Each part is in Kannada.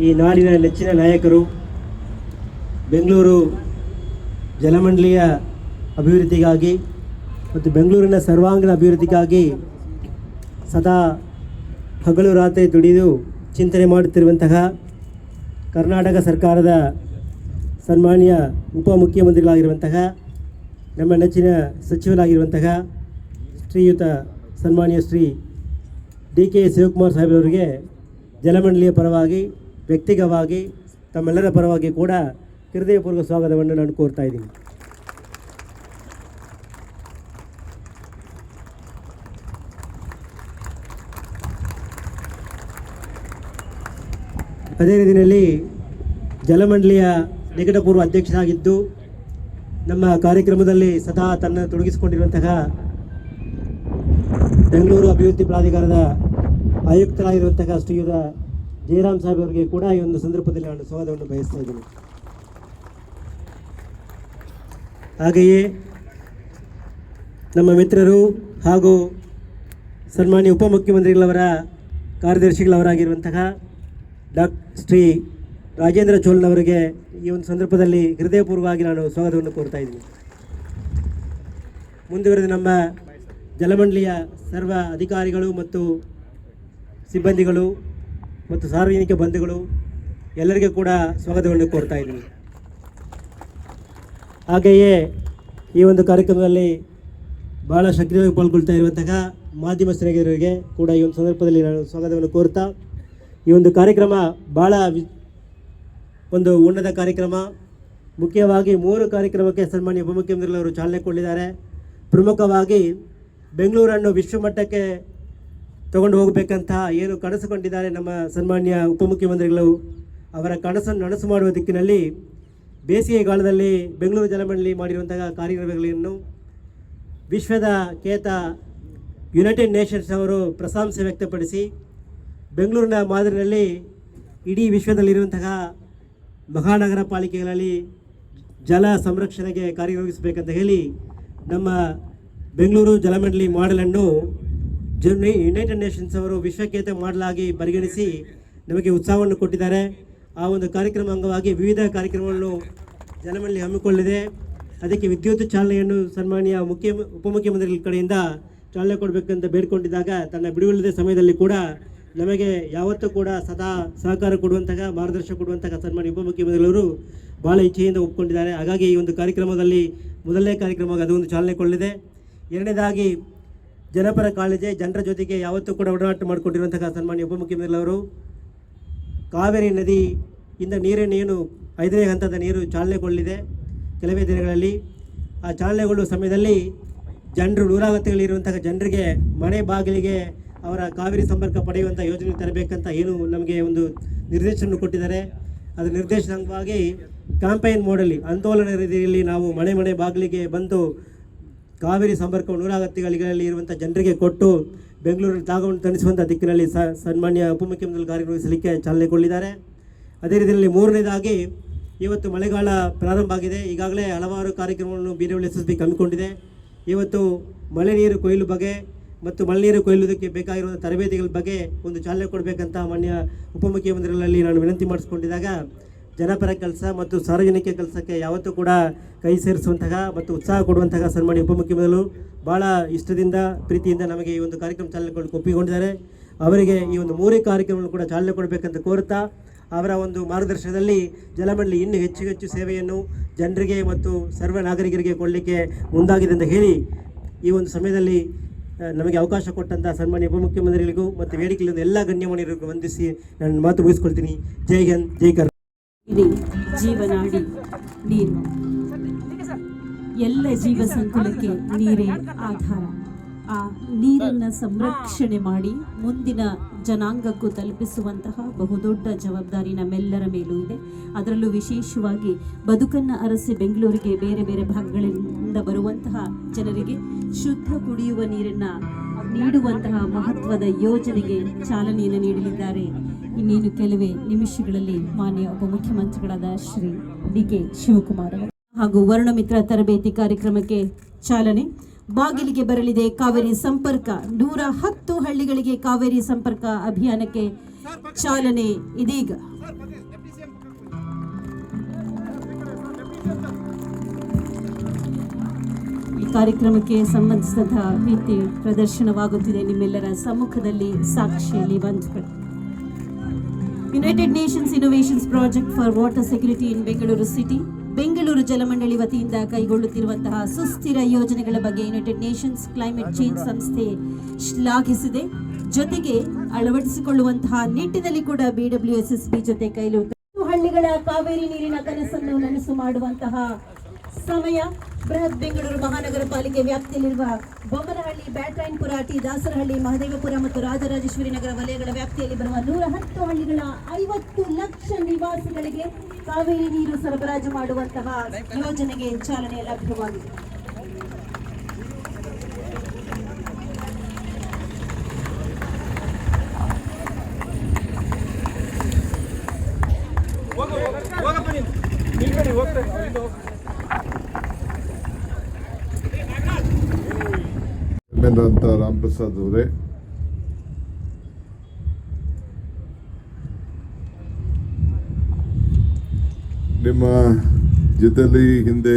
ಈ ನಾಡಿನ ನೆಚ್ಚಿನ ನಾಯಕರು ಬೆಂಗಳೂರು ಜಲಮಂಡಳಿಯ ಅಭಿವೃದ್ಧಿಗಾಗಿ ಮತ್ತು ಬೆಂಗಳೂರಿನ ಸರ್ವಾಂಗೀಣ ಅಭಿವೃದ್ಧಿಗಾಗಿ ಸದಾ ಹಗಲು ರಾತ್ರಿ ದುಡಿದು ಚಿಂತನೆ ಮಾಡುತ್ತಿರುವಂತಹ ಕರ್ನಾಟಕ ಸರ್ಕಾರದ ಸನ್ಮಾನ್ಯ ಉಪಮುಖ್ಯಮಂತ್ರಿಗಳಾಗಿರುವಂತಹ ನಮ್ಮ ನೆಚ್ಚಿನ ಸಚಿವರಾಗಿರುವಂತಹ ಶ್ರೀಯುತ ಸನ್ಮಾನ್ಯ ಶ್ರೀ ಡಿ ಕೆ ಶಿವಕುಮಾರ್ ಸಾಹೇಬ್ರವರಿಗೆ ಜಲಮಂಡಳಿಯ ಪರವಾಗಿ ವ್ಯಕ್ತಿಗತವಾಗಿ ತಮ್ಮೆಲ್ಲರ ಪರವಾಗಿ ಕೂಡ ಹೃದಯಪೂರ್ವಕ ಸ್ವಾಗತವನ್ನು ನಾನು ಕೋರ್ತಾ ಇದ್ದೀನಿ. ಅದೇ ರೀತಿಯಲ್ಲಿ ಜಲಮಂಡಳಿಯ ನಿಕಟಪೂರ್ವ ಅಧ್ಯಕ್ಷರಾಗಿದ್ದು, ನಮ್ಮ ಕಾರ್ಯಕ್ರಮದಲ್ಲಿ ಸದಾ ತನ್ನ ತೊಡಗಿಸಿಕೊಂಡಿರುವಂತಹ ಬೆಂಗಳೂರು ಅಭಿವೃದ್ಧಿ ಪ್ರಾಧಿಕಾರದ ಆಯುಕ್ತರಾಗಿರುವಂತಹ ಶ್ರೀಯುತ ಜಯರಾಮ್ ಸಾಹೇಬ್ ಅವರಿಗೆ ಕೂಡ ಈ ಒಂದು ಸಂದರ್ಭದಲ್ಲಿ ನಾನು ಸ್ವಾಗತವನ್ನು ಬಯಸ್ತಾ ಇದ್ದೀನಿ. ಹಾಗೆಯೇ ನಮ್ಮ ಮಿತ್ರರು ಹಾಗೂ ಸನ್ಮಾನ್ಯ ಉಪಮುಖ್ಯಮಂತ್ರಿಗಳವರ ಕಾರ್ಯದರ್ಶಿಗಳವರಾಗಿರುವಂತಹ ಡಾಕ್ ಶ್ರೀ ರಾಜೇಂದ್ರ ಚೋಲ್ನವರಿಗೆ ಈ ಒಂದು ಸಂದರ್ಭದಲ್ಲಿ ಹೃದಯಪೂರ್ವವಾಗಿ ನಾನು ಸ್ವಾಗತವನ್ನು ಕೋರ್ತಾ ಇದ್ದೀನಿ. ಮುಂದುವರೆದು ನಮ್ಮ ಜಲಮಂಡಳಿಯ ಸರ್ವ ಅಧಿಕಾರಿಗಳು ಮತ್ತು ಸಿಬ್ಬಂದಿಗಳು ಮತ್ತು ಸಾರ್ವಜನಿಕ ಬಂಧುಗಳು ಎಲ್ಲರಿಗೂ ಕೂಡ ಸ್ವಾಗತವನ್ನು ಕೋರ್ತಾ ಇದ್ದೀನಿ. ಹಾಗೆಯೇ ಈ ಒಂದು ಕಾರ್ಯಕ್ರಮದಲ್ಲಿ ಬಹಳ ಸಕ್ರಿಯವಾಗಿ ಪಾಲ್ಗೊಳ್ತಾ ಇರುವಂತಹ ಮಾಧ್ಯಮ ಸ್ನೇಹಿತರಿಗೆ ಕೂಡ ಈ ಒಂದು ಸಂದರ್ಭದಲ್ಲಿ ನಾನು ಸ್ವಾಗತವನ್ನು ಕೋರ್ತಾ, ಈ ಒಂದು ಕಾರ್ಯಕ್ರಮ ಭಾಳ ಒಂದು ಉನ್ನತ ಕಾರ್ಯಕ್ರಮ. ಮುಖ್ಯವಾಗಿ ಮೂರು ಕಾರ್ಯಕ್ರಮಕ್ಕೆ ಸನ್ಮಾನ್ಯ ಉಪಮುಖ್ಯಮಂತ್ರಿಗಳವರು ಚಾಲನೆ ಕೊಟ್ಟಿದ್ದಾರೆ ಪ್ರಮುಖವಾಗಿ ಬೆಂಗಳೂರನ್ನು ವಿಶ್ವಮಟ್ಟಕ್ಕೆ ತಗೊಂಡು ಹೋಗಬೇಕಂತ ಏನು ಕನಸು ಕಂಡಿದ್ದಾರೆ ನಮ್ಮ ಸನ್ಮಾನ್ಯ ಉಪಮುಖ್ಯಮಂತ್ರಿಗಳು. ಅವರ ಕನಸನ್ನು ನನಸು ಮಾಡುವ ದಿಕ್ಕಿನಲ್ಲಿ ಬೇಸಿಗೆಗಾಲದಲ್ಲಿ ಬೆಂಗಳೂರು ಜಲಮಂಡಳಿ ಮಾಡಿರುವಂತಹ ಕಾರ್ಯಕ್ರಮಗಳನ್ನು ವಿಶ್ವದ ಖ್ಯಾತ ಯುನೈಟೆಡ್ ನೇಷನ್ಸ್ ಅವರು ಪ್ರಶಂಸೆ ವ್ಯಕ್ತಪಡಿಸಿ ಬೆಂಗಳೂರಿನ ಮಾದರಿಯಲ್ಲಿ ಇಡೀ ವಿಶ್ವದಲ್ಲಿರುವಂತಹ ಮಹಾನಗರ ಪಾಲಿಕೆಗಳಲ್ಲಿ ಜಲ ಸಂರಕ್ಷಣೆಗೆ ಕಾರ್ಯನಿರ್ವಹಿಸಬೇಕಂತ ಹೇಳಿ ನಮ್ಮ ಬೆಂಗಳೂರು ಜಲಮಂಡಳಿ ಮಾಡೆಲನ್ನು ಜನ್ ಯುನೈಟೆಡ್ ನೇಷನ್ಸ್ ಅವರು ವಿಶ್ವಕೇತ ಮಾಡಲಾಗಿ ಪರಿಗಣಿಸಿ ನಮಗೆ ಉತ್ಸಾಹವನ್ನು ಕೊಟ್ಟಿದ್ದಾರೆ. ಆ ಒಂದು ಕಾರ್ಯಕ್ರಮ ಅಂಗವಾಗಿ ವಿವಿಧ ಕಾರ್ಯಕ್ರಮಗಳನ್ನು ಜನಮಲ್ಲಿ ಹಮ್ಮಿಕೊಳ್ಳಿದೆ ಅದಕ್ಕೆ ವಿದ್ಯುತ್ ಚಾಲನೆಯನ್ನು ಸನ್ಮಾನ್ಯ ಮುಖ್ಯ ಉಪಮುಖ್ಯಮಂತ್ರಿಗಳ ಕಡೆಯಿಂದ ಚಾಲನೆ ಕೊಡಬೇಕಂತ ಬೇಡಿಕೊಂಡಿದ್ದಾಗ ತನ್ನ ಬಿಡುವಿಲ್ಲದ ಸಮಯದಲ್ಲಿ ಕೂಡ ನಮಗೆ ಯಾವತ್ತೂ ಕೂಡ ಸದಾ ಸಹಕಾರ ಕೊಡುವಂತಹ, ಮಾರ್ಗದರ್ಶನ ಕೊಡುವಂತಹ ಸನ್ಮಾನ್ಯ ಉಪಮುಖ್ಯಮಂತ್ರಿಗಳವರು ಭಾಳ ಇಚ್ಛೆಯಿಂದ ಒಪ್ಪಿಕೊಂಡಿದ್ದಾರೆ. ಹಾಗಾಗಿ ಈ ಒಂದು ಕಾರ್ಯಕ್ರಮದಲ್ಲಿ ಮೊದಲನೇ ಕಾರ್ಯಕ್ರಮವಾಗಿ ಒಂದು ಚಾಲನೆ ಕೊಳ್ಳಿದೆ ಎರಡನೇದಾಗಿ ಜನಪರ ಕಾಳಜಿ ಜನರ ಜೊತೆಗೆ ಯಾವತ್ತೂ ಕೂಡ ಒಡನಾಟ ಮಾಡಿಕೊಂಡಿರುವಂತಹ ಸನ್ಮಾನ್ಯ ಉಪಮುಖ್ಯಮಂತ್ರಿಗಳವರು ಕಾವೇರಿ ನದಿ ಇಂದ ಏನು ಐದನೇ ಹಂತದ ನೀರು ಚಾಲನೆಗೊಳ್ಳಿದೆ ಕೆಲವೇ ದಿನಗಳಲ್ಲಿ ಆ ಚಾಲನೆಗೊಳ್ಳುವ ಸಮಯದಲ್ಲಿ ಜನರು ನೂರಾವತಿಗಳಿರುವಂತಹ ಜನರಿಗೆ ಮನೆ ಬಾಗಿಲಿಗೆ ಅವರ ಕಾವೇರಿ ಸಂಪರ್ಕ ಪಡೆಯುವಂಥ ಯೋಜನೆ ತರಬೇಕಂತ ಏನು ನಮಗೆ ಒಂದು ನಿರ್ದೇಶನ ಕೊಟ್ಟಿದ್ದಾರೆ. ಅದರ ನಿರ್ದೇಶನವಾಗಿ ಕ್ಯಾಂಪೇನ್ ಮೋಡಲ್ಲಿ ಆಂದೋಲನ ರೀತಿಯಲ್ಲಿ ನಾವು ಮನೆ ಮನೆ ಬಾಗಿಲಿಗೆ ಬಂದು ಕಾವೇರಿ ಸಂಪರ್ಕ ನೂರಾಗತ್ತಿಗಳಲ್ಲಿ ಇರುವಂಥ ಜನರಿಗೆ ಕೊಟ್ಟು ಬೆಂಗಳೂರಿನ ಜಾಗವನ್ನು ತಣಿಸುವಂಥ ದಿಕ್ಕಿನಲ್ಲಿ ಸ ಸನ್ಮಾನ್ಯ ಉಪಮುಖ್ಯಮಂತ್ರಿ ಕಾರ್ಯನಿರ್ವಹಿಸಲಿಕ್ಕೆ ಚಾಲನೆಗೊಂಡಿದ್ದಾರೆ ಅದೇ ರೀತಿಯಲ್ಲಿ ಮೂರನೇದಾಗಿ ಇವತ್ತು ಮಳೆಗಾಲ ಪ್ರಾರಂಭ ಆಗಿದೆ. ಈಗಾಗಲೇ ಹಲವಾರು ಕಾರ್ಯಕ್ರಮಗಳನ್ನು ಬೀರವಳ್ಳಿ ಎಸ್ ಹಮ್ಮಿಕೊಂಡಿದೆ. ಇವತ್ತು ಮಳೆ ನೀರು ಕೊಯ್ಲು ಬಗ್ಗೆ ಮತ್ತು ಮಳೆ ನೀರು ಕೊಯ್ಲುವುದಕ್ಕೆ ಬೇಕಾಗಿರುವಂಥ ತರಬೇತಿಗಳ ಬಗ್ಗೆ ಒಂದು ಚಾಲನೆ ಕೊಡಬೇಕಂತ ಮಾನ್ಯ ಉಪಮುಖ್ಯಮಂತ್ರಿಗಳಲ್ಲಿ ನಾನು ವಿನಂತಿ ಮಾಡಿಸ್ಕೊಂಡಿದ್ದಾಗ ಜನಪರ ಕೆಲಸ ಮತ್ತು ಸಾರ್ವಜನಿಕ ಕೆಲಸಕ್ಕೆ ಯಾವತ್ತೂ ಕೂಡ ಕೈ ಸೇರಿಸುವಂತಹ ಮತ್ತು ಉತ್ಸಾಹ ಕೊಡುವಂತಹ ಸನ್ಮಾನ್ಯ ಉಪಮುಖ್ಯಮಂತ್ರಿಗಳು ಭಾಳ ಇಷ್ಟದಿಂದ, ಪ್ರೀತಿಯಿಂದ ನಮಗೆ ಈ ಒಂದು ಕಾರ್ಯಕ್ರಮ ಚಾಲನೆ ಒಪ್ಪಿಕೊಂಡಿದ್ದಾರೆ. ಅವರಿಗೆ ಈ ಒಂದು ಮೂರೇ ಕಾರ್ಯಕ್ರಮಗಳು ಕೂಡ ಚಾಲನೆ ಕೊಡಬೇಕಂತ ಕೋರುತ್ತಾ, ಅವರ ಒಂದು ಮಾರ್ಗದರ್ಶನದಲ್ಲಿ ಜಲಮಂಡಳಿ ಇನ್ನೂ ಹೆಚ್ಚು ಹೆಚ್ಚು ಸೇವೆಯನ್ನು ಜನರಿಗೆ ಮತ್ತು ಸರ್ವ ನಾಗರಿಕರಿಗೆ ಕೊಡಲಿಕ್ಕೆ ಮುಂದಾಗಿದೆ ಅಂತ ಹೇಳಿ ಈ ಒಂದು ಸಮಯದಲ್ಲಿ ನಮಗೆ ಅವಕಾಶ ಕೊಟ್ಟಂಥ ಸನ್ಮಾನ್ಯ ಉಪಮುಖ್ಯಮಂತ್ರಿಗಳಿಗೂ ಮತ್ತು ವೇದಿಕೆಯಿಂದ ಎಲ್ಲ ಗಣ್ಯಮಾನ್ಯರಿಗೂ ವಂದಿಸಿ ನಾನು ಮಾತು ಮುಗಿಸ್ಕೊಳ್ತೀನಿ. ಜೈ ಹಿಂದ್, ಜೈ ಕರ್ನಾಟಕ. ಇದೆ ಜೀವನಾಡಿ ನೀರು ಎಲ್ಲ ಜೀವ ಸಂಕುಲಕ್ಕೆ ನೀರೇ ಆಧಾರ. ಆ ನೀರನ್ನ ಸಂರಕ್ಷಣೆ ಮಾಡಿ ಮುಂದಿನ ಜನಾಂಗಕ್ಕೂ ತಲುಪಿಸುವಂತಹ ಬಹುದೊಡ್ಡ ಜವಾಬ್ದಾರಿ ನಮ್ಮೆಲ್ಲರ ಮೇಲೂ ಇದೆ. ಅದರಲ್ಲೂ ವಿಶೇಷವಾಗಿ ಬದುಕನ್ನ ಅರಸಿ ಬೆಂಗಳೂರಿಗೆ ಬೇರೆ ಬೇರೆ ಭಾಗಗಳಿಂದ ಬರುವಂತಹ ಜನರಿಗೆ ಶುದ್ಧ ಕುಡಿಯುವ ನೀರನ್ನ ನೀಡುವಂತಹ ಮಹತ್ವದ ಯೋಜನೆಗೆ ಚಾಲನೆಯನ್ನು ನೀಡಲಿದ್ದಾರೆ. ಇನ್ನೇನು ಕೆಲವೇ ನಿಮಿಷಗಳಲ್ಲಿ ಮಾನ್ಯ ಉಪಮುಖ್ಯಮಂತ್ರಿಗಳಾದ ಶ್ರೀ ಡಿ ಕೆ ಶಿವಕುಮಾರ್ ಹಾಗೂ ವರ್ಣಮಿತ್ರ ತರಬೇತಿ ಕಾರ್ಯಕ್ರಮಕ್ಕೆ ಚಾಲನೆ. ಬಾಗಿಲಿಗೆ ಬರಲಿದೆ ಕಾವೇರಿ ಸಂಪರ್ಕ. ನೂರ ಹತ್ತು ಹಳ್ಳಿಗಳಿಗೆ ಕಾವೇರಿ ಸಂಪರ್ಕ ಅಭಿಯಾನಕ್ಕೆ ಚಾಲನೆ ಇದೀಗ. ಕಾರ್ಯಕ್ರಮಕ್ಕೆ ಸಂಬಂಧಿಸಿದಂತಹ ರೀತಿ ಪ್ರದರ್ಶನವಾಗುತ್ತಿದೆ ನಿಮ್ಮೆಲ್ಲರ ಸಮ್ಮುಖದಲ್ಲಿ ಸಾಕ್ಷಿಯಲ್ಲಿ ಬಂದು United Nations innovations project for water security in Bengaluru city Bengaluru ಜಲಮಂಡಳಿ ವತಿಯಿಂದ ಕೈಗೊಳ್ಳುತ್ತಿರುವಂತಹ ಸುಸ್ಥಿರ ಯೋಜನೆಗಳ ಬಗ್ಗೆ ಯುನೈಟೆಡ್ ನೇಷನ್ಸ್ ಕ್ಲೈಮೇಟ್ ಚೇಂಜ್ ಸಂಸ್ಥೆ ಶ್ಲಾಘಿಸಿದೆ. ಜೊತೆಗೆ ಅಳವಡಿಸಿಕೊಳ್ಳುವಂತಹ ನಿಟ್ಟಿನಲ್ಲಿ ಕೂಡ ಬಿಡಬ್ಲ್ಯೂ ಎಸ್ ಎಸ್ ಬಿ ಜೊತೆ ಕೈಲು ಹಳ್ಳಿಗಳ ಕಾವೇರಿ ನೀರಿನ ಕನಸನ್ನು ನನಸು ಮಾಡುವಂತಹ ಸಮಯ. ಬೃಹತ್ ಬೆಂಗಳೂರು ಮಹಾನಗರ ಪಾಲಿಕೆ ವ್ಯಾಪ್ತಿಯಲ್ಲಿರುವ ಬೊಮ್ಮನಹಳ್ಳಿ ಬ್ಯಾಟ್ರಾಯನ್ಪುರ ಟಿ ದಾಸರಹಳ್ಳಿ, ಮಹದೇವಪುರ ಮತ್ತು ರಾಜರಾಜೇಶ್ವರಿ ನಗರ ವಲಯಗಳ ವ್ಯಾಪ್ತಿಯಲ್ಲಿ ಬರುವ ನೂರ ಹತ್ತು ಹಳ್ಳಿಗಳ ಐವತ್ತು ಲಕ್ಷ ನಿವಾಸಿಗಳಿಗೆ ಕಾವೇರಿ ನೀರು ಸರಬರಾಜು ಮಾಡುವಂತಹ ಯೋಜನೆಗೆ ಚಾಲನೆ ಲಭ್ಯವಾಗಿದೆ ಅಂತ ರಾಮ್ ಪ್ರಸಾದ್ ಅವರೇ ನಿಮ್ಮ ಜೊತೆಯಲ್ಲಿ ಹಿಂದೆ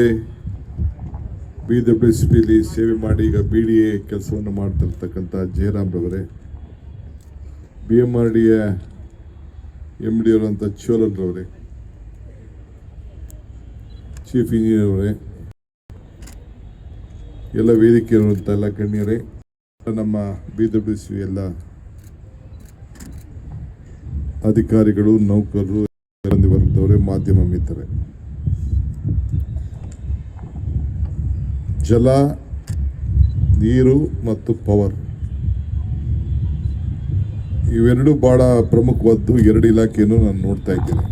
ಬಿ ಡಬ್ಲ್ಯೂ ಎಸ್ ಪಿಲಿ ಸೇವೆ ಮಾಡಿ ಈಗ ಬಿ ಡಿ ಎ ಕೆಲಸವನ್ನು ಮಾಡ್ತಿರ್ತಕ್ಕಂಥ ಜಯರಾಮ್ ರವರೇ. ಬಿ ಎಂ ಆರ್ ಡಿಯ ಎಂ ಡಿ ಅವರಂಥ ಚೋಲನ್ ರವರೇ. ಚೀಫ್ ಇಂಜಿನಿಯರ್ ಅವರೇ. ಎಲ್ಲ ವೇದಿಕೆ ಇರುವಂಥ ಎಲ್ಲ ಗಣ್ಯರೇ. ನಮ್ಮ ಬಿ ಡಬ್ಲ್ಯೂ ಸಿ ಎಲ್ಲ ಅಧಿಕಾರಿಗಳು, ನೌಕರರು ವರ್ಗದವರೇ, ಮಾಧ್ಯಮ ಮಿತ್ರರೇ. ಜಲ, ನೀರು ಮತ್ತು ಪವರ್ ಇವೆರಡು ಬಹಳ ಪ್ರಮುಖವಾದ್ದು. ಎರಡು ಇಲಾಖೆಯನ್ನು ನಾನು ನೋಡ್ತಾ ಇದ್ದೀನಿ.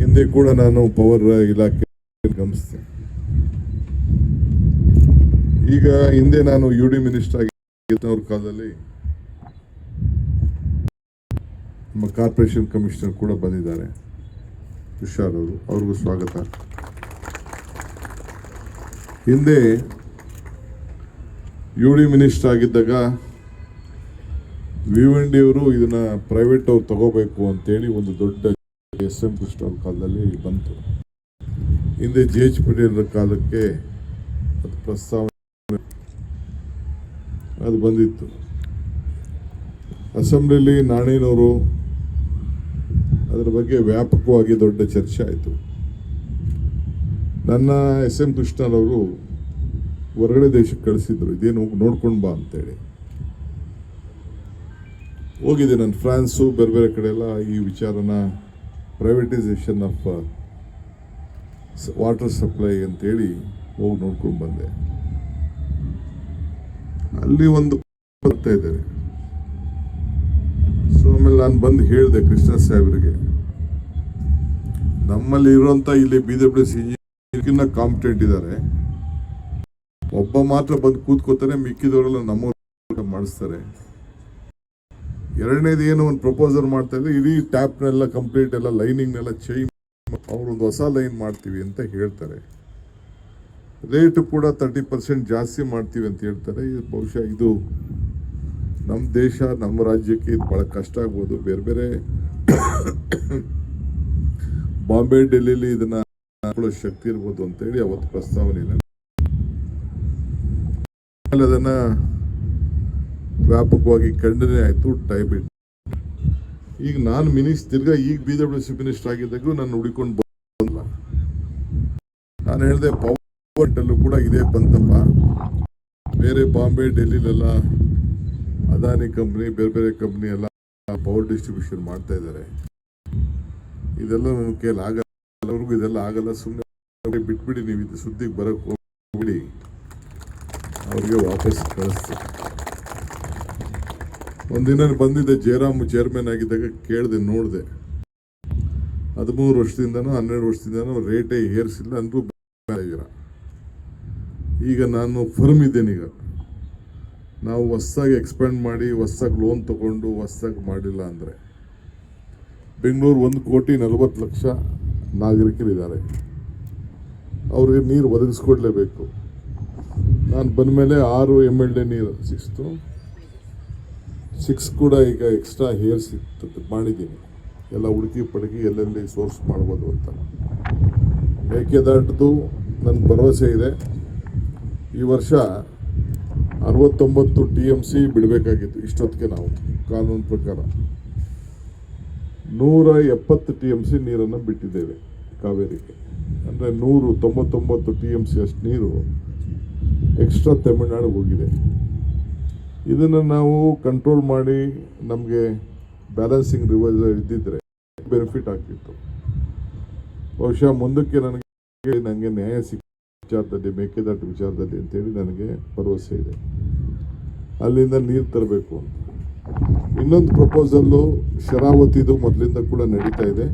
ಹಿಂದೆ ಕೂಡ ನಾನು ಪವರ್ ಇಲಾಖೆ ಈಗ ಹಿಂದೆ ನಾನು ಯು ಡಿ ಮಿನಿಸ್ಟರ್ ಆಗಿದ್ದವ್ರ ಕಾಲದಲ್ಲಿ ನಮ್ಮ ಕಾರ್ಪೊರೇಷನ್ ಕಮಿಷನರ್ ಕೂಡ ಬಂದಿದ್ದಾರೆ. ಹುಷಾರ್ ಅವರು, ಅವ್ರಿಗೂ ಸ್ವಾಗತ. ಹಿಂದೆ ಯು ಡಿ ಮಿನಿಸ್ಟರ್ ಆಗಿದ್ದಾಗ ವಿವಂಡಿ ಅವರು ಇದನ್ನ ಪ್ರೈವೇಟ್ ಅವ್ರು ತಗೋಬೇಕು ಅಂತೇಳಿ ಒಂದು ದೊಡ್ಡ ಎಸ್ ಎಂ ಕೃಷ್ಣ ಅವ್ರ ಕಾಲದಲ್ಲಿ ಬಂತು. ಹಿಂದೆ ಜೆ ಎಚ್ ಪಟೇಲ್ ಕಾಲಕ್ಕೆ ಅದು ಪ್ರಸ್ತಾವ ಅದು ಬಂದಿತ್ತು. ಅಸೆಂಬ್ಲಿಲಿ ನಾಣಿನವರು ಅದರ ಬಗ್ಗೆ ವ್ಯಾಪಕವಾಗಿ ದೊಡ್ಡ ಚರ್ಚೆ ಆಯಿತು. ನನ್ನ ಎಸ್ ಎಂ ಕೃಷ್ಣರವರು ಹೊರಗಡೆ ದೇಶಕ್ಕೆ ಕಳಿಸಿದ್ರು, ಇದೇನು ನೋಡ್ಕೊಂಡು ಬಾ ಅಂತೇಳಿ. ಹೋಗಿದೆ ನಾನು ಫ್ರಾನ್ಸು, ಬೇರೆ ಬೇರೆ ಕಡೆ ಎಲ್ಲ ಈ ವಿಚಾರನ ಪ್ರೈವೇಟೈಸೇಷನ್ ಆಫ್ ವಾಟರ್ ಸಪ್ಲೈ ಅಂತೇಳಿ ಹೋಗಿ ನೋಡ್ಕೊಂಡು ಬಂದೆ. ಅಲ್ಲಿ ಒಂದು ಬರ್ತಾ ಇದ್ದಾರೆ. ಸೊ ಆಮೇಲೆ ನಾನು ಬಂದು ಹೇಳಿದೆ ಕೃಷ್ಣ ಸಾಹೇಬರಿಗೆ. ನಮ್ಮಲ್ಲಿ ಇರುವಂತ ಇಲ್ಲಿ ಬಿ ಡಬ್ಲ್ಯೂ ಸಿ ಇಂಜಿನಿಯರ್ಗಿನ್ನ ಕಾಂಪಿಟೆಂಟ್ ಇದ್ದಾರೆ. ಒಬ್ಬ ಮಾತ್ರ ಬಂದು ಕೂತ್ಕೋತಾರೆ ಮಿಕ್ಕಿದವರೆಲ್ಲ ನಮ್ಮ ಮಾಡಿಸ್ತಾರೆ. ಎರಡನೇದು ಏನು ಒಂದು ಪ್ರಪೋಸಲ್ ಮಾಡ್ತಾ ಇದ್ದಾರೆ ಇಡೀ ಟ್ಯಾಪ್ನೆಲ್ಲ ಕಂಪ್ಲೀಟ್ ಎಲ್ಲ ಲೈನಿಂಗ್ನೆಲ್ಲ ಚೇಂಜ್ ಅವ್ರೊಂದು ಹೊಸ ಲೈನ್ ಮಾಡ್ತೀವಿ ಅಂತ ಹೇಳ್ತಾರೆ. ರೇಟ್ ಕೂಡ ತರ್ಟಿ ಪರ್ಸೆಂಟ್ ಜಾಸ್ತಿ ಮಾಡ್ತೀವಿ ಅಂತ ಹೇಳ್ತಾರೆ. ಇದು ಬಹುಶಃ ಇದು ನಮ್ಮ ದೇಶ, ನಮ್ಮ ರಾಜ್ಯಕ್ಕೆ ಇದು ಭಾಳ ಕಷ್ಟ ಆಗ್ಬೋದು. ಬೇರೆ ಬೇರೆ ಬಾಂಬೆ, ಡೆಲ್ಲಿಲಿ ಇದನ್ನ ಶಕ್ತಿ ಇರ್ಬೋದು ಅಂತೇಳಿ ಅವತ್ತು ಪ್ರಸ್ತಾವನೆ ಆಮೇಲೆ ಅದನ್ನ ವ್ಯಾಪಕವಾಗಿ ಖಂಡನೆ ಆಯಿತು ಟೈಬಿಟ್ ಈಗ ನಾನು ಮಿನಿಸ್ ತಿರ್ಗಾ ಈಗ ಬಿ ಡಬ್ಲ್ಯೂ ಸಿ ಮಿನಿಸ್ಟರ್ ಆಗಿದ್ದಾಗೂ ನಾನು ಹುಡುಕೊಂಡು ಬಂದಿಲ್ಲ. ನಾನು ಹೇಳಿದೆ ಪವರ್ಟಲ್ಲೂ ಕೂಡ ಇದೇ ಬಂತಪ್ಪ. ಬೇರೆ ಬಾಂಬೆ, ಡೆಲ್ಲಿಲೆಲ್ಲ ಅದಾನಿ ಕಂಪ್ನಿ, ಬೇರೆ ಬೇರೆ ಕಂಪ್ನಿ ಎಲ್ಲ ಪವರ್ ಡಿಸ್ಟ್ರಿಬ್ಯೂಷನ್ ಮಾಡ್ತಾ ಇದ್ದಾರೆ. ಇದೆಲ್ಲ ನನ್ನ ಕೈಯಲ್ಲಿ ಆಗಲ್ಲ. ಇದೆಲ್ಲ ಆಗಲ್ಲ. ಸುಮ್ಮನೆ ಬಿಟ್ಬಿಡಿ. ನೀವು ಇದು ಸುದ್ದಿಗೆ ಬರಕ್ಕೆ ಹೋಗ್ಬಿಡಿ. ಅವ್ರಿಗೆ ವಾಪಸ್ ಕಳಿಸ್ತೀನಿ. ಒಂದಿನ ಬಂದಿದ್ದೆ ಜಯರಾಮ್ ಚೇರ್ಮನ್ ಆಗಿದ್ದಾಗ ಕೇಳಿದೆ, ನೋಡಿದೆ. ಹದಿಮೂರು ವರ್ಷದಿಂದನೂ, ಹನ್ನೆರಡು ವರ್ಷದಿಂದನೂ ರೇಟೇ ಏರಿಸಿಲ್ಲ. ಅಂದ್ರೂ ಈಗ ನಾನು ಫರ್ಮ್ ಇದ್ದೇನೆ ಈಗ. ನಾವು ಹೊಸ್ದಾಗಿ ಎಕ್ಸ್ಪ್ಯಾಂಡ್ ಮಾಡಿ, ಹೊಸ್ದಾಗಿ ಲೋನ್ ತಗೊಂಡು ಹೊಸ್ದಾಗಿ ಮಾಡಿಲ್ಲ ಅಂದರೆ ಬೆಂಗಳೂರು ಒಂದು ಕೋಟಿ ನಲವತ್ತು ಲಕ್ಷ ನಾಗರಿಕರಿದ್ದಾರೆ ಅವ್ರಿಗೆ ನೀರು ಒದಗಿಸ್ಕೊಡ್ಲೇಬೇಕು. ನಾನು ಬಂದ ಮೇಲೆ ಆರು ಎಂ ಎಲ್ ಡಿ ನೀರು ಸಿಕ್ಸ್ತು. ಸಿಕ್ಸ್ ಕೂಡ ಈಗ ಎಕ್ಸ್ಟ್ರಾ ಹೇರ್ ಸಿಕ್ತದೆ, ಮಾಡಿದ್ದೀನಿ. ಎಲ್ಲ ಹುಡುಕಿ ಪಡುಕಿ ಎಲ್ಲೆಲ್ಲಿ ಸೋರ್ಸ್ ಮಾಡ್ಬೋದು ಅಂತ. ಮೇಕೆದಾಟದು ನನ್ನ ಭರವಸೆ ಇದೆ. ಈ ವರ್ಷ ಅರವತ್ತೊಂಬತ್ತು ಟಿ ಎಂ ಸಿ ಬಿಡಬೇಕಾಗಿತ್ತು, ಇಷ್ಟೊತ್ತಿಗೆ ನಾವು. ಕಾನೂನು ಪ್ರಕಾರ. ನೂರ ಎಪ್ಪತ್ತು ಟಿ ಎಂ ಸಿ ನೀರನ್ನು ಬಿಟ್ಟಿದ್ದೇವೆ ಕಾವೇರಿಗೆ. ಅಂದರೆ ನೂರು, ತೊಂಬತ್ತೊಂಬತ್ತು ಟಿ ಎಂ ಸಿ ಅಷ್ಟು ನೀರು ಎಕ್ಸ್ಟ್ರಾ ತಮಿಳ್ನಾಡಿಗೆ ಹೋಗಿದೆ. ಇದನ್ನು ನಾವು ಕಂಟ್ರೋಲ್ ಮಾಡಿ ನಮಗೆ ಬ್ಯಾಲೆನ್ಸಿಂಗ್ ರಿವೈಸ್ ಇದ್ದಿದ್ದರೆ ಬೆನಿಫಿಟ್ ಆಗ್ತಿತ್ತು. ಬಹುಶಃ ಮುಂದಕ್ಕೆ ನನಗೆ ನನಗೆ ನ್ಯಾಯ ಸಿಕ್ಕ ವಿಚಾರದಲ್ಲಿ, ಮೇಕೆದಾಟು ವಿಚಾರದಲ್ಲಿ ಅಂತೇಳಿ ನನಗೆ ಭರವಸೆ ಇದೆ. ಅಲ್ಲಿಂದ ನೀರು ತರಬೇಕು ಅಂತ. ಇನ್ನೊಂದು ಪ್ರಪೋಸಲ್ಲು ಶರಾವತಿದು ಮೊದಲಿಂದ ಕೂಡ ನಡೀತಾ ಇದೆ.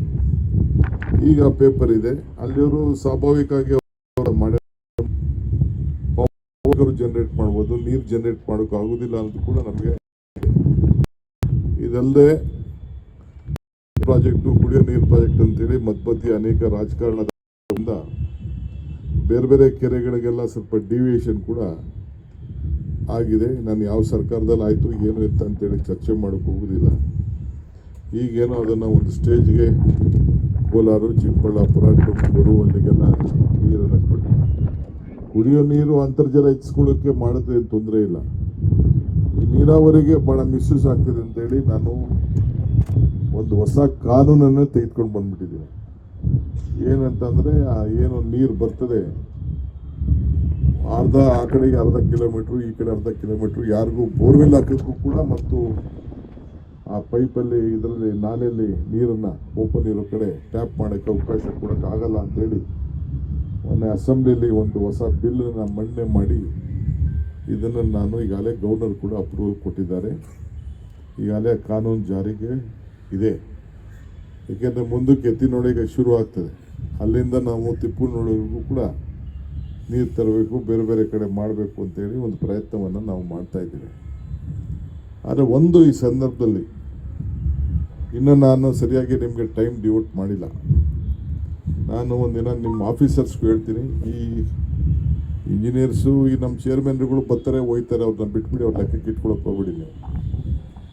ಈಗ ಪೇಪರ್ ಇದೆ. ಅಲ್ಲಿವರು ಸ್ವಾಭಾವಿಕವಾಗಿ ಜನರೇಟ್ ಮಾಡ್ಬೋದು, ನೀರು ಜನರೇಟ್ ಮಾಡೋಕೆ ಆಗೋದಿಲ್ಲ ಅನ್ನೋದು ಕೂಡ ನಮಗೆ ಇದಲ್ಲದೆ ಪ್ರಾಜೆಕ್ಟು ಕುಡಿಯೋ ನೀರು ಪ್ರಾಜೆಕ್ಟ್ ಅಂತೇಳಿ ಮಧ್ಯ ಅನೇಕ ರಾಜಕಾರಣದಿಂದ ಬೇರೆ ಬೇರೆ ಕೆರೆಗಳಿಗೆಲ್ಲ ಸ್ವಲ್ಪ ಡಿವಿಯೇಷನ್ ಕೂಡ ಆಗಿದೆ. ನಾನು ಯಾವ ಸರ್ಕಾರದಲ್ಲಿ ಆಯಿತು, ಏನು ಇತ್ತು ಅಂತೇಳಿ ಚರ್ಚೆ ಮಾಡೋಕೆ ಹೋಗೋದಿಲ್ಲ. ಈಗೇನೋ ಅದನ್ನು ಒಂದು ಸ್ಟೇಜ್ಗೆ ಕೋಲಾರ, ಚಿಕ್ಕಬಳ್ಳಾಪುರ ತುಮಕೂರು ಅಲ್ಲಿಗೆಲ್ಲ ನೀರನ್ನು ಕೊಟ್ಟು ಕುಡಿಯೋ ನೀರು ಅಂತರ್ಜಲ ಹೆಚ್ಚಿಸ್ಕೊಳ್ಳೋಕ್ಕೆ ಮಾಡಿದ್ರೆ ಏನು ತೊಂದರೆ ಇಲ್ಲ. ನೀರಾವರಿಗೆ ಭಾಳ ಮಿಸ್ಯೂಸ್ ಆಗ್ತಿದೆ ಅಂತೇಳಿ ನಾನು ಒಂದು ಹೊಸ ಕಾನೂನನ್ನು ತೆಗೆದುಕೊಂಡು ಬಂದ್ಬಿಟ್ಟಿದ್ದೀನಿ. ಏನಂತಂದರೆ ಏನು ನೀರು ಬರ್ತದೆ, ಅರ್ಧ ಆ ಕಡೆಗೆ ಅರ್ಧ ಕಿಲೋಮೀಟ್ರು, ಈ ಕಡೆ ಅರ್ಧ ಕಿಲೋಮೀಟ್ರು, ಯಾರಿಗೂ ಬೋರ್ವೆಲ್ ಹಾಕೋಕ್ಕೂ ಕೂಡ ಮತ್ತು ಆ ಪೈಪಲ್ಲಿ ಇದರಲ್ಲಿ ನಾಲೆಯಲ್ಲಿ ನೀರನ್ನು ಓಪನ್ ಇರೋ ಕಡೆ ಟ್ಯಾಪ್ ಮಾಡೋಕ್ಕೆ ಅವಕಾಶ ಕೊಡೋಕ್ಕಾಗಲ್ಲ ಅಂತೇಳಿ ಮೊನ್ನೆ ಅಸೆಂಬ್ಲಿಯಲ್ಲಿ ಒಂದು ಹೊಸ ಬಿಲ್ಲನ್ನು ಮಂಡನೆ ಮಾಡಿ ಇದನ್ನು ನಾನು ಈಗಾಗಲೇ ಗವರ್ನರ್ ಕೂಡ ಅಪ್ರೂವಲ್ ಕೊಟ್ಟಿದ್ದಾರೆ. ಈಗಾಗಲೇ ಕಾನೂನು ಜಾರಿಗೆ ಇದೆ. ಏಕೆಂದರೆ ಮುಂದಕ್ಕೆ ಎತ್ತಿ ನೋಡಿಗೆ ಶುರು ಆಗ್ತದೆ. ಅಲ್ಲಿಂದ ನಾವು ತಿಪ್ಪುನೋಡಿಗೂ ಕೂಡ ನೀರು ತರಬೇಕು, ಬೇರೆ ಬೇರೆ ಕಡೆ ಮಾಡಬೇಕು ಅಂತೇಳಿ ಒಂದು ಪ್ರಯತ್ನವನ್ನು ನಾವು ಮಾಡ್ತಾ ಇದ್ದೀವಿ. ಆದರೆ ಒಂದು ಈ ಸಂದರ್ಭದಲ್ಲಿ ಇನ್ನು ನಾನು ಸರಿಯಾಗಿ ನಿಮಗೆ ಟೈಮ್ ಡಿವೋಟ್ ಮಾಡಿಲ್ಲ. ನಾನು ಒಂದಿನ ನಿಮ್ಮ ಆಫೀಸರ್ಸ್ಗೂ ಹೇಳ್ತೀನಿ, ಈ ಇಂಜಿನಿಯರ್ಸು ಈ ನಮ್ಮ ಚೇರ್ಮನ್ರುಗಳು ಬರ್ತಾರೆ, ಹೋಯ್ತಾರೆ ಅವ್ರನ್ನ ಬಿಟ್ಬಿಡಿ, ಅವ್ರ ಲೆಕ್ಕಕ್ಕೆ ಇಟ್ಕೊಳಕ್ಕೆ ಹೋಗ್ಬಿಡಿ ನೀವು.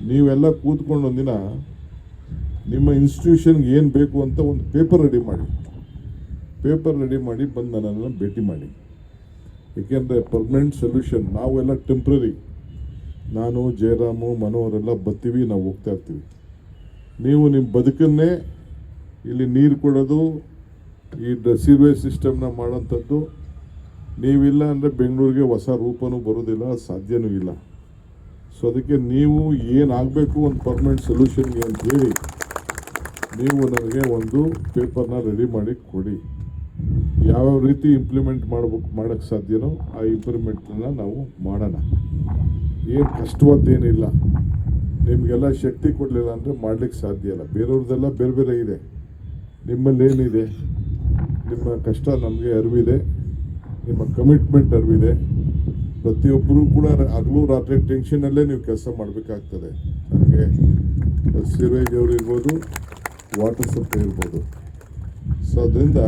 ನೀವೆಲ್ಲ ಕೂತ್ಕೊಂಡು ಒಂದಿನ ನಿಮ್ಮ ಇನ್ಸ್ಟಿಟ್ಯೂಷನ್ಗೆ ಏನು ಬೇಕು ಅಂತ ಒಂದು ಪೇಪರ್ ರೆಡಿ ಮಾಡಿ. ಪೇಪರ್ ರೆಡಿ ಮಾಡಿ ಬಂದು ನನ್ನನ್ನು ಭೇಟಿ ಮಾಡಿ. ಏಕೆಂದರೆ ಪರ್ಮನೆಂಟ್ ಸೊಲ್ಯೂಷನ್ ನಾವೆಲ್ಲ ಟೆಂಪ್ರರಿ ನಾನು, ಜಯರಾಮು ಮನೋರೆಲ್ಲ ಬರ್ತೀವಿ ನಾವು ಹೋಗ್ತಾ ಇರ್ತೀವಿ. ನೀವು ನಿಮ್ಮ ಬದುಕನ್ನೇ ಇಲ್ಲಿ ನೀರು ಕೊಡೋದು, ಈ ಸೀವೇಜ್ ಸಿಸ್ಟಮ್ನ ಮಾಡೋಂಥದ್ದು ನೀವಿಲ್ಲ ಅಂದರೆ ಬೆಂಗಳೂರಿಗೆ ಹೊಸ ರೂಪನೂ ಬರೋದಿಲ್ಲ, ಸಾಧ್ಯನೂ ಇಲ್ಲ. ಸೊ ಅದಕ್ಕೆ ನೀವು ಏನಾಗಬೇಕು ಒಂದು ಪರ್ಮನೆಂಟ್ ಸೊಲ್ಯೂಷನ್ಗೆ ಅಂತ ಹೇಳಿ ನೀವು ನನಗೆ ಒಂದು ಪೇಪರ್ನ ರೆಡಿ ಮಾಡಿ ಕೊಡಿ. ಯಾವ್ಯಾವ ರೀತಿ ಇಂಪ್ಲಿಮೆಂಟ್ ಮಾಡ್ಬೇಕು ಮಾಡೋಕ್ಕೆ ಸಾಧ್ಯನೋ ಆ ಇಂಪ್ಲಿಮೆಂಟನ್ನು ನಾವು ಮಾಡೋಣ. ಏನು ಕಷ್ಟವಾದ್ದೇನಿಲ್ಲ. ನಿಮಗೆಲ್ಲ ಶಕ್ತಿ ಕೊಡಲಿಲ್ಲ ಅಂದರೆ ಮಾಡ್ಲಿಕ್ಕೆ ಸಾಧ್ಯ ಇಲ್ಲ. ಬೇರೆಯವ್ರದ್ದೆಲ್ಲ ಬೇರೆ ಬೇರೆ ಇದೆ. ನಿಮ್ಮಲ್ಲಿ ಏನಿದೆ? ನಿಮ್ಮ ಕಷ್ಟ ನಮಗೆ ಅರಿವಿದೆ. ನಿಮ್ಮ ಕಮಿಟ್ಮೆಂಟ್ ಅರಿವಿದೆ. ಪ್ರತಿಯೊಬ್ಬರೂ ಕೂಡ ಹಗಲು ರಾತ್ರಿ ಟೆನ್ಷನಲ್ಲೇ ನೀವು ಕೆಲಸ ಮಾಡಬೇಕಾಗ್ತದೆ. ನನಗೆ ಸಿರೇಜ್ ಅವರು ಇರ್ಬೋದು ವಾಟರ್ ಸಪ್ಲೈ ಇರ್ಬೋದು. ಸೊ ಅದರಿಂದ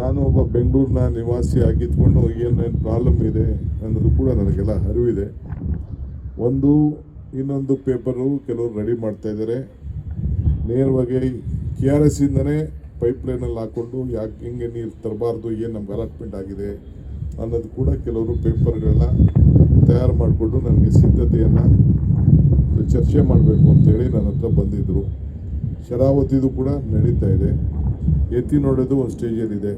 ನಾನು ಒಬ್ಬ ಬೆಂಗಳೂರಿನ ನಿವಾಸಿ ಆಗಿದ್ಕೊಂಡು ಏನೇನು ಪ್ರಾಬ್ಲಮ್ ಇದೆ ಅನ್ನೋದು ಕೂಡ ನನಗೆಲ್ಲ ಅರಿವಿದೆ. ಒಂದು, ಇನ್ನೊಂದು ಪೇಪರು ಕೆಲವರು ರೆಡಿ ಮಾಡ್ತಾ ಇದ್ದಾರೆ ನೇರವಾಗಿ ಕೆ ಆರ್ ಎಸ್ ಇಂದನೇ ಪೈಪ್ಲೈನಲ್ಲಿ ಹಾಕ್ಕೊಂಡು ಯಾಕೆ ಹೆಂಗೆ ನೀರು ತರಬಾರ್ದು, ಏನು ನಮ್ಗೆ ಅಲಾಟ್ಮೆಂಟ್ ಆಗಿದೆ ಅನ್ನೋದು ಕೂಡ ಕೆಲವರು ಪೇಪರ್ಗಳೆಲ್ಲ ತಯಾರು ಮಾಡಿಕೊಂಡು ನನಗೆ ಸಿದ್ಧತೆಯನ್ನು ಚರ್ಚೆ ಮಾಡಬೇಕು ಅಂತೇಳಿ ನನ್ನ ಹತ್ರ ಬಂದಿದ್ದರು ಶರಾವತಿದು ಕೂಡ ನಡೀತಾ ಇದೆ. ಎತ್ತಿ ನೋಡೋದು ಒಂದು ಸ್ಟೇಜಲ್ಲಿದೆ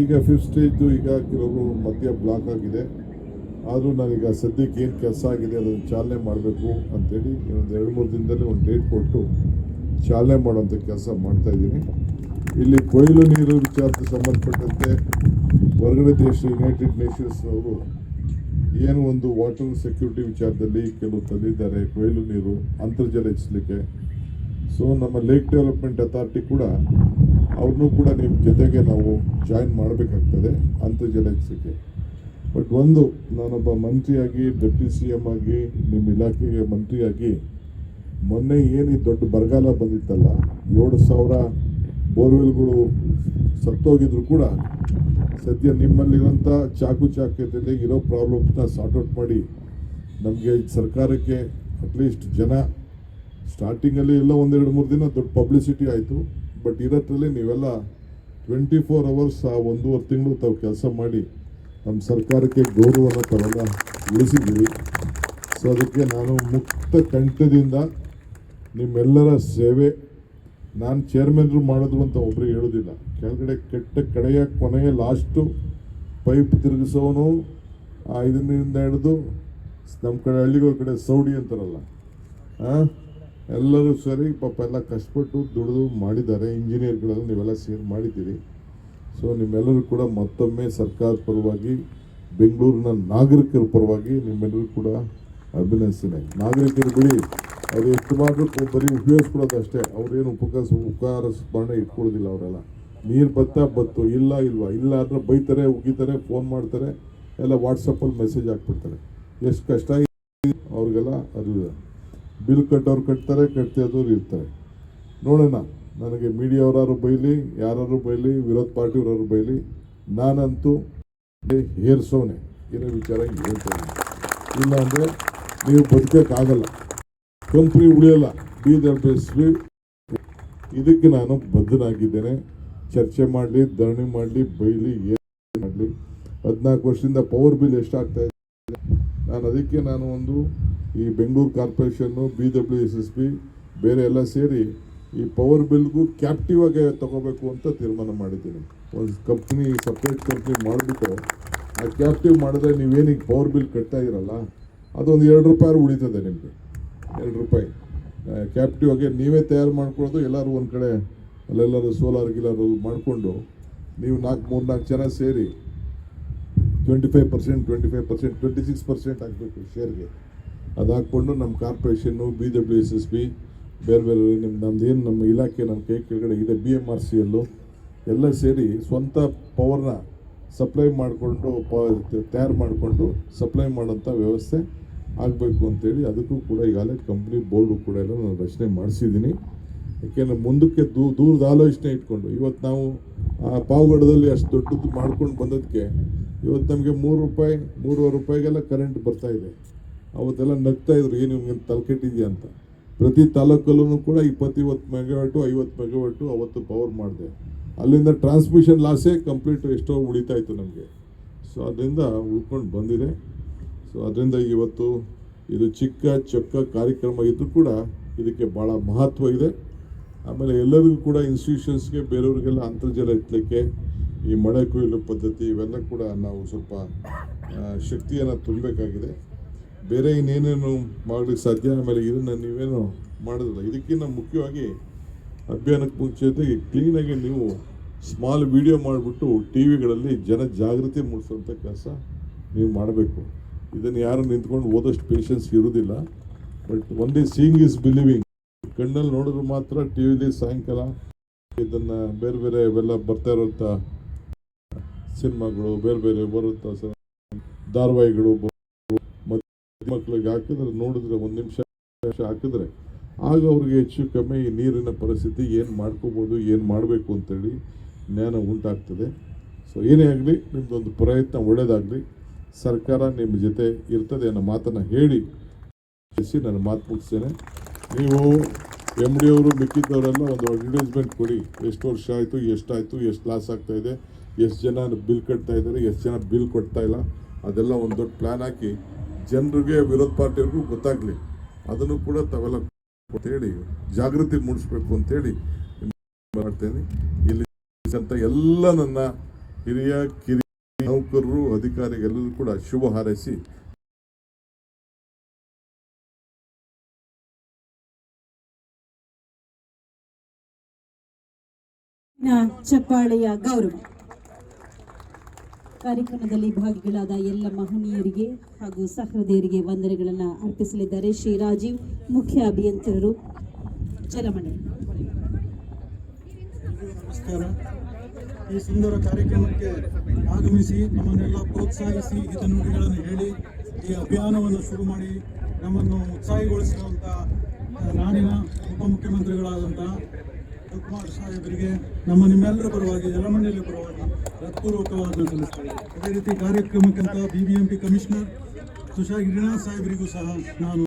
ಈಗ ಫಿಫ್ತ್ ಸ್ಟೇಜ್ದು ಈಗ ಕೆಲವರು ಮಧ್ಯ ಬ್ಲಾಕ್ ಆಗಿದೆ. ಆದರೂ ನಾನೀಗ ಸದ್ಯಕ್ಕೆ ಏನು ಕೆಲಸ ಆಗಿದೆ ಅದನ್ನು ಚಾಲನೆ ಮಾಡಬೇಕು ಅಂತೇಳಿ ಒಂದು ಎರಡು ಮೂರು ದಿನದಲ್ಲಿ ಒಂದು ಡೇಟ್ ಕೊಟ್ಟು ಚಾಲನೆ ಮಾಡುವಂಥ ಕೆಲಸ ಮಾಡ್ತಾಯಿದ್ದೀನಿ ಇಲ್ಲಿ ಕೊಯ್ಲು ನೀರು ವಿಚಾರಕ್ಕೆ ಸಂಬಂಧಪಟ್ಟಂತೆ ಹೊರಗಡೆ ದೇಶ ಯುನೈಟೆಡ್ ನೇಷನ್ಸ್ ಅವರು ಏನು ಒಂದು ವಾಟರ್ ಸೆಕ್ಯೂರಿಟಿ ವಿಚಾರದಲ್ಲಿ ಕೆಲವು ತಂದಿದ್ದಾರೆ ಕೊಯ್ಲು ನೀರು ಅಂತರ್ಜಲ ಹೆಚ್ಚಲಿಕ್ಕೆ ಸೊ ನಮ್ಮ ಲೇಕ್ ಡೆವಲಪ್ಮೆಂಟ್ ಅಥಾರಿಟಿ ಕೂಡ ಅವ್ರನ್ನೂ ಕೂಡ ನಿಮ್ಮ ಜೊತೆಗೆ ನಾವು ಜಾಯಿನ್ ಮಾಡಬೇಕಾಗ್ತದೆ ಅಂತರ್ಜಲ ಹೆಚ್ಚಲಿಕ್ಕೆ ಬಟ್ ಒಂದು, ನಾನೊಬ್ಬ ಮಂತ್ರಿಯಾಗಿ ಡೆಪ್ಟಿ ಸಿ ಎಂ ಆಗಿ, ನಿಮ್ಮ ಇಲಾಖೆಗೆ ಮಂತ್ರಿಯಾಗಿ ಮೊನ್ನೆ ಏನು ದೊಡ್ಡ ಬರಗಾಲ ಬಂದಿತ್ತಲ್ಲ, ಏಳು ಸಾವಿರ ಬೋರ್ವೆಲ್ಗಳು ಸತ್ತೋಗಿದ್ರು ಕೂಡ ಸದ್ಯ ನಿಮ್ಮಲ್ಲಿರುವಂಥ ಚಾಕು ಚಾಕ್ಯತೆಯಲ್ಲಿ ಇರೋ ಪ್ರಾಬ್ಲಮ್ಸ್ನ ಸಾರ್ಟ್ ಔಟ್ ಮಾಡಿ ನಮಗೆ ಸರ್ಕಾರಕ್ಕೆ ಅಟ್ಲೀಸ್ಟ್ ಜನ ಸ್ಟಾರ್ಟಿಂಗಲ್ಲಿ ಎಲ್ಲ ಒಂದೆರಡು ಮೂರು ದಿನ ದೊಡ್ಡ ಪಬ್ಲಿಸಿಟಿ ಆಯಿತು. ಬಟ್ ಇರೋದ್ರಲ್ಲಿ ನೀವೆಲ್ಲ ಟ್ವೆಂಟಿ ಫೋರ್ ಅವರ್ಸ್ ಆ ಒಂದೂವರೆ ತಿಂಗಳು ತಾವು ಕೆಲಸ ಮಾಡಿ ನಮ್ಮ ಸರ್ಕಾರಕ್ಕೆ ಗೌರವನ ತಾವೆಲ್ಲ ಉಳಿಸಿದ್ದೀವಿ ಸೊ ಅದಕ್ಕೆ ನಾನು ಮುಕ್ತ ಕಂಠದಿಂದ ನಿಮ್ಮೆಲ್ಲರ ಸೇವೆ. ನಾನು ಚೇರ್ಮನ್ರು ಮಾಡಿದ್ರು ಅಂತ ಒಬ್ಬರಿಗೆ ಹೇಳೋದಿಲ್ಲ. ಕೆಳಗಡೆ ಕೆಟ್ಟ ಕಡೆಯ ಕೊನೆಯ ಲಾಸ್ಟು ಪೈಪ್ ತಿರುಗಿಸೋನು, ಆ ಇದನ್ನಿಂದ ಹಿಡಿದು, ನಮ್ಮ ಕಡೆ ಹಳ್ಳಿಗಳ ಕಡೆ ಸೌಡಿ ಅಂತಾರಲ್ಲ, ಆ? ಎಲ್ಲರೂ ಸರಿ, ಪಾಪ ಎಲ್ಲ ಕಷ್ಟಪಟ್ಟು ದುಡಿದು ಮಾಡಿದ್ದಾರೆ. ಇಂಜಿನಿಯರ್ಗಳೆಲ್ಲ ನೀವೆಲ್ಲ ಸೇರ್ ಮಾಡಿದ್ದೀರಿ. ಸೊ ನಿಮ್ಮೆಲ್ಲರೂ ಕೂಡ ಮತ್ತೊಮ್ಮೆ ಸರ್ಕಾರದ ಪರವಾಗಿ, ಬೆಂಗಳೂರಿನ ನಾಗರಿಕರ ಪರವಾಗಿ ನಿಮ್ಮೆಲ್ಲರೂ ಕೂಡ ಅಭಿನಂದಿಸ್ತೇನೆ ನಾಗರಿಕರು ಬಿಡಿ, ಅವ್ರು ಎಷ್ಟು ಮಾಡಬೇಕು ಬರೀ ಉಪಯೋಗಿಸ್ಕೊಳ್ಳೋದು ಅಷ್ಟೇ. ಅವ್ರೇನು ಉಪಕಾರ ಉಪಕಾರ ಸ್ಮರಣೆ ಇಟ್ಕೊಳ್ಳೋದಿಲ್ಲ ಅವರೆಲ್ಲ. ನೀರು ಬತ್ತ, ಬತ್ತು, ಇಲ್ಲ, ಇಲ್ವಾ? ಇಲ್ಲ ಅಂದ್ರೆ ಬೈತಾರೆ, ಉಗಿತಾರೆ ಫೋನ್ ಮಾಡ್ತಾರೆ, ಎಲ್ಲ ವಾಟ್ಸಪ್ಪಲ್ಲಿ ಮೆಸೇಜ್ ಹಾಕ್ಬಿಡ್ತಾರೆ. ಎಷ್ಟು ಕಷ್ಟ ಅವ್ರಿಗೆಲ್ಲ ಅರಿವಿದೆ. ಬಿಲ್ ಕಟ್ಟೋರು ಕಟ್ತಾರೆ ಕಟ್ತಿದ್ದವ್ರು ಇರ್ತಾರೆ. ನೋಡೋಣ, ನನಗೆ ಮೀಡಿಯಾವರಾರು ಬೈಲಿ ಯಾರು ಬೈಲಿ, ವಿರೋಧ ಪಾರ್ಟಿಯವರು ಬೈಲಿ, ನಾನಂತೂ ಹೇರ್ಸೋನೆ ಏನೇ ವಿಚಾರ ಹೇಳ್ತೇನೆ ಇಲ್ಲ. ಅಂದರೆ ನೀವು ಬದುಕೋಕ್ಕಾಗಲ್ಲ. ಕಂಪ್ನಿ ಉಳಿಯಲ್ಲ. ಬಿ ಬೇಸ್ಲಿ ಇದಕ್ಕೆ ನಾನು ಬದ್ಧನಾಗಿದ್ದೇನೆ. ಚರ್ಚೆ ಮಾಡಲಿ, ಧರಣಿ ಮಾಡಲಿ, ಬೈಲಿ ಏನು ಮಾಡಲಿ. ಹದಿನಾಲ್ಕು ವರ್ಷದಿಂದ ಪವರ್ ಬಿಲ್ ಎಷ್ಟಾಗ್ತಾ ಇದೆ? ನಾನು ಅದಕ್ಕೆ ನಾನು ಒಂದು ಈ Bengaluru corporation B W S S B ಬೇರೆ ಎಲ್ಲ ಸೇರಿ ಈ ಪವರ್ ಬಿಲ್ಗೂ ಕ್ಯಾಪ್ಟಿವ್ ಆಗಿ ತಗೋಬೇಕು ಅಂತ ತೀರ್ಮಾನ ಮಾಡಿದ್ದೀನಿ. ಒಂದು ಕಂಪ್ನಿ ಸಪ್ರೇಟ್ ಕಂಪ್ನಿ ಮಾಡಿಬಿಟ್ಟು ಆ ಕ್ಯಾಪ್ಟಿವ್ ಮಾಡಿದ್ರೆ ನೀವೇನಿಗೆ ಪವರ್ ಬಿಲ್ ಕಟ್ತಾ ಇರಲ್ಲ, ಅದೊಂದು ಎರಡು ರೂಪಾಯಿ ಉಳಿತದೆ ನಿಮಗೆ. ಎರಡು ರೂಪಾಯಿ. ಕ್ಯಾಪ್ಟಿವ್ ಆಗಿ ನೀವೇ ತಯಾರು ಮಾಡ್ಕೊಳ್ಳೋದು, ಎಲ್ಲರೂ ಒಂದು ಕಡೆ ಅಲ್ಲೆಲ್ಲರೂ ಸೋಲಾರ್ ಗಿಲಾರ್ ಮಾಡಿಕೊಂಡು ನೀವು ನಾಲ್ಕು, ಮೂರು, ನಾಲ್ಕು ಜನ ಸೇರಿ twenty five percent twenty five percent twenty six percent ಆಗಬೇಕು ಶೇರ್ಗೆ ಅದು ನಮ್ಮ corporation B W S S B ಬೇರೆ ಬೇರೆ ನಿಮ್ಮ ನಮ್ದೇನು ನಮ್ಮ ಇಲಾಖೆ ನಮ್ಮ ಕೈ ಕೆಳಗಡೆ ಇದೆ ಬಿ ಎಂ ಆರ್ ಸಿ ಎಲ್ಲು ಎಲ್ಲ ಸೇರಿ ಸ್ವಂತ ಪವರ್ನ ಸಪ್ಲೈ ಮಾಡಿಕೊಂಡು, ಪ ತಯಾರು ಮಾಡಿಕೊಂಡು ಸಪ್ಲೈ ಮಾಡೋಂಥ ವ್ಯವಸ್ಥೆ ಆಗಬೇಕು ಅಂತೇಳಿ ಅದಕ್ಕೂ ಕೂಡ ಈಗಾಗಲೇ ಕಂಪ್ನಿ ಬೋರ್ಡು ಕೂಡ ಎಲ್ಲ ನಾನು ರಚನೆ ಮಾಡಿಸಿದ್ದೀನಿ. ಯಾಕೆಂದರೆ ಮುಂದಕ್ಕೆ ದೂ ದೂರದ ಆಲೋಚನೆ ಇಟ್ಕೊಂಡು ಇವತ್ತು ನಾವು ಆ ಪಾವಗಡದಲ್ಲಿ ಅಷ್ಟು ದೊಡ್ಡದು ಮಾಡ್ಕೊಂಡು ಬಂದದಕ್ಕೆ ಇವತ್ತು ನಮಗೆ ಮೂರು ರೂಪಾಯಿ, ಮೂರುವರೆ ರೂಪಾಯಿಗೆಲ್ಲ ಕರೆಂಟ್ ಬರ್ತಾಯಿದೆ ಅವತ್ತೆಲ್ಲ ನಗ್ತಾ ಇದ್ರು ಏನು ನಿಮ್ಗೆ ತಲೆಕೆಟ್ಟಿದೆಯಾ ಅಂತ. ಪ್ರತಿ ತಾಲೂಕಲ್ಲೂ ಕೂಡ ಇಪ್ಪತ್ತಿವತ್ತು ಮೆಗಾವ್ಯಾಟು ಐವತ್ತು ಮೆಗಾವ್ಯಾಟು ಅವತ್ತು ಪವರ್ ಮಾಡಿದೆ. ಅಲ್ಲಿಂದ ಟ್ರಾನ್ಸ್ಮಿಷನ್ ಲಾಸೇ ಕಂಪ್ಲೀಟ್ ಎಷ್ಟೋ ಉಳಿತಾ ಇತ್ತು ನಮಗೆ. ಸೊ ಅದರಿಂದ ಉಳ್ಕೊಂಡು ಬಂದಿದೆ. ಸೊ ಅದರಿಂದ ಇವತ್ತು ಇದು ಚಿಕ್ಕ ಚೊಕ್ಕ ಕಾರ್ಯಕ್ರಮ ಇದ್ದರೂ ಕೂಡ ಇದಕ್ಕೆ ಭಾಳ ಮಹತ್ವ ಇದೆ. ಆಮೇಲೆ ಎಲ್ಲರಿಗೂ ಕೂಡ ಇನ್ಸ್ಟಿಟ್ಯೂಷನ್ಸ್ಗೆ ಬೇರೆಯವ್ರಿಗೆಲ್ಲ ಅಂತರ್ಜಲ ಎತ್ತಲಿಕ್ಕೆ ಈ ಮಳೆ ಕೊಯ್ಲು ಪದ್ಧತಿ ಇವೆಲ್ಲ ಕೂಡ ನಾವು ಸ್ವಲ್ಪ ಶಕ್ತಿಯನ್ನು ತುಂಬಬೇಕಾಗಿದೆ. ಬೇರೆ ಇನ್ನೇನೇನು ಮಾಡಲಿಕ್ಕೆ ಸಾಧ್ಯ? ಆಮೇಲೆ ಇದನ್ನು ನೀವೇನು ಮಾಡೋದಿಲ್ಲ. ಇದಕ್ಕಿಂತ ಮುಖ್ಯವಾಗಿ ಅಭಿಯಾನಕ್ಕೆ ಮುಂಚೆ ಕ್ಲೀನಾಗಿ ನೀವು ಸ್ಮಾಲ್ ವಿಡಿಯೋ ಮಾಡಿಬಿಟ್ಟು ಟಿ ವಿಗಳಲ್ಲಿ ಜನ ಜಾಗೃತಿ ಮೂಡಿಸುವಂಥ ಕೆಲಸ ನೀವು ಮಾಡಬೇಕು. ಇದನ್ನು ಯಾರು ನಿಂತ್ಕೊಂಡು ಓದೋಷ್ಟು ಪೇಷನ್ಸ್ ಇರೋದಿಲ್ಲ but the seeing is believing ಕಣ್ಣಲ್ಲಿ ನೋಡಿದ್ರೆ ಮಾತ್ರ ಟಿ ವಿಲಿ ಸಾಯಂಕಾಲ ಇದನ್ನು ಬೇರೆ ಬೇರೆ ಇವೆಲ್ಲ ಬರ್ತಾ ಇರೋಂಥ ಸಿನಿಮಾಗಳು, ಬೇರೆ ಬೇರೆ ಬರುವಂಥ ಧಾರಾವಾಹಿಗಳು ಮಕ್ಕಳಿಗೆ ಹಾಕಿದ್ರೆ, ನೋಡಿದ್ರೆ ಒಂದು ನಿಮಿಷ ಹಾಕಿದ್ರೆ, ಆಗ ಅವ್ರಿಗೆ ಹೆಚ್ಚು ಕಮ್ಮಿ ನೀರಿನ ಪರಿಸ್ಥಿತಿ ಏನು ಮಾಡ್ಕೋಬೋದು, ಏನು ಮಾಡಬೇಕು ಅಂತೇಳಿ ಜ್ಞಾನ ಉಂಟಾಗ್ತದೆ. ಸೊ ಏನೇ ಆಗಲಿ ನಿಮ್ಮದೊಂದು ಪ್ರಯತ್ನ ಒಳ್ಳೆಯದಾಗಲಿ ಸರ್ಕಾರ ನಿಮ್ಮ ಜೊತೆ ಇರ್ತದೆ ಅನ್ನೋ ಮಾತನ್ನು ಹೇಳಿ ನಾನು ಮಾತು ಮುಗಿಸ್ತೇನೆ. ನೀವು ಎಂ ಡಿ ಅವರು, ಮಿಕ್ಕಿದ್ದವರೆಲ್ಲ ಒಂದು ಅಡ್ವರ್ಟೈಸ್ಮೆಂಟ್ ಕೊಡಿ. ಎಷ್ಟು ವರ್ಷ ಆಯಿತು, ಎಷ್ಟಾಯಿತು, ಎಷ್ಟು ಲಾಸ್ ಆಗ್ತಾ ಇದೆ, ಎಷ್ಟು ಜನ ಬಿಲ್ ಕಟ್ತಾ ಇದ್ದಾರೆ, ಎಷ್ಟು ಜನ ಬಿಲ್ ಕೊಡ್ತಾ ಇಲ್ಲ, ಅದೆಲ್ಲ ಒಂದು ದೊಡ್ಡ ಪ್ಲ್ಯಾನ್ ಹಾಕಿ ಜನರಿಗೆ ವಿರೋಧ ಪಾರ್ಟಿಯವ್ರಿಗೂ ಗೊತ್ತಾಗಲಿ, ಅದನ್ನು ಕೂಡ ತಾವೆಲ್ಲ ಅಂತೇಳಿ ಜಾಗೃತಿ ಮೂಡಿಸ್ಬೇಕು ಅಂತೇಳಿ ಮಾಡ್ತೇನೆ. ಇಲ್ಲಿ ಅಂತ ಎಲ್ಲ ನನ್ನ ಹಿರಿಯ, ಕಿರಿಯ ನೌಕರರು ಅಧಿಕಾರಿಗೆಲ್ಲರೂ ಕೂಡ ಶುಭ ಹಾರೈಸಿ. ಚಪ್ಪಾಳೆಯ ಗೌರವ. ಕಾರ್ಯಕ್ರಮದಲ್ಲಿ ಭಾಗಿಗಳಾದ ಎಲ್ಲ ಮಹನೀಯರಿಗೆ ಹಾಗೂ ಸಹೃದಯರಿಗೆ ವಂದನೆಗಳನ್ನು ಅರ್ಪಿಸಲಿದ್ದಾರೆ. ಶ್ರೀ ರಾಜೀವ್ ಮುಖ್ಯ ಅಭಿಯಂತರರು ಜಲಮಂಡಳಿ ನಮಸ್ಕಾರ. ಈ ಸುಂದರ ಕಾರ್ಯಕ್ರಮಕ್ಕೆ ಆಗಮಿಸಿ, ನಮ್ಮನ್ನೆಲ್ಲ ಪ್ರೋತ್ಸಾಹಿಸಿ, ಹಿತನುಡಿಗಳನ್ನು ಹೇಳಿ, ಈ ಅಭಿಯಾನವನ್ನು ಶುರು ಮಾಡಿ, ನಮ್ಮನ್ನು ಉತ್ಸಾಹಗೊಳಿಸಿರುವಂತಹ ನಾಡಿನ ಉಪಮುಖ್ಯಮಂತ್ರಿಗಳಾದಂಥ ಶಿವಕುಮಾರ್ ಸಾಹೇಬರಿಗೆ ನಮ್ಮ ನಿಮ್ಮೆಲ್ಲರ ಪರವಾಗಿ ಜಲಮಂಡಳಿ ಪರವಾಗಿ ಹೃತ್ಪೂರ್ವಕವಾದ ಸಲ್ಲಿಸ್ತೇವೆ ಅದೇ ರೀತಿ ಕಾರ್ಯಕ್ರಮಕ್ಕಂತ B B M P commissioner Susha Girinath ಸಾಹೇಬರಿಗೂ ಸಹ ನಾನು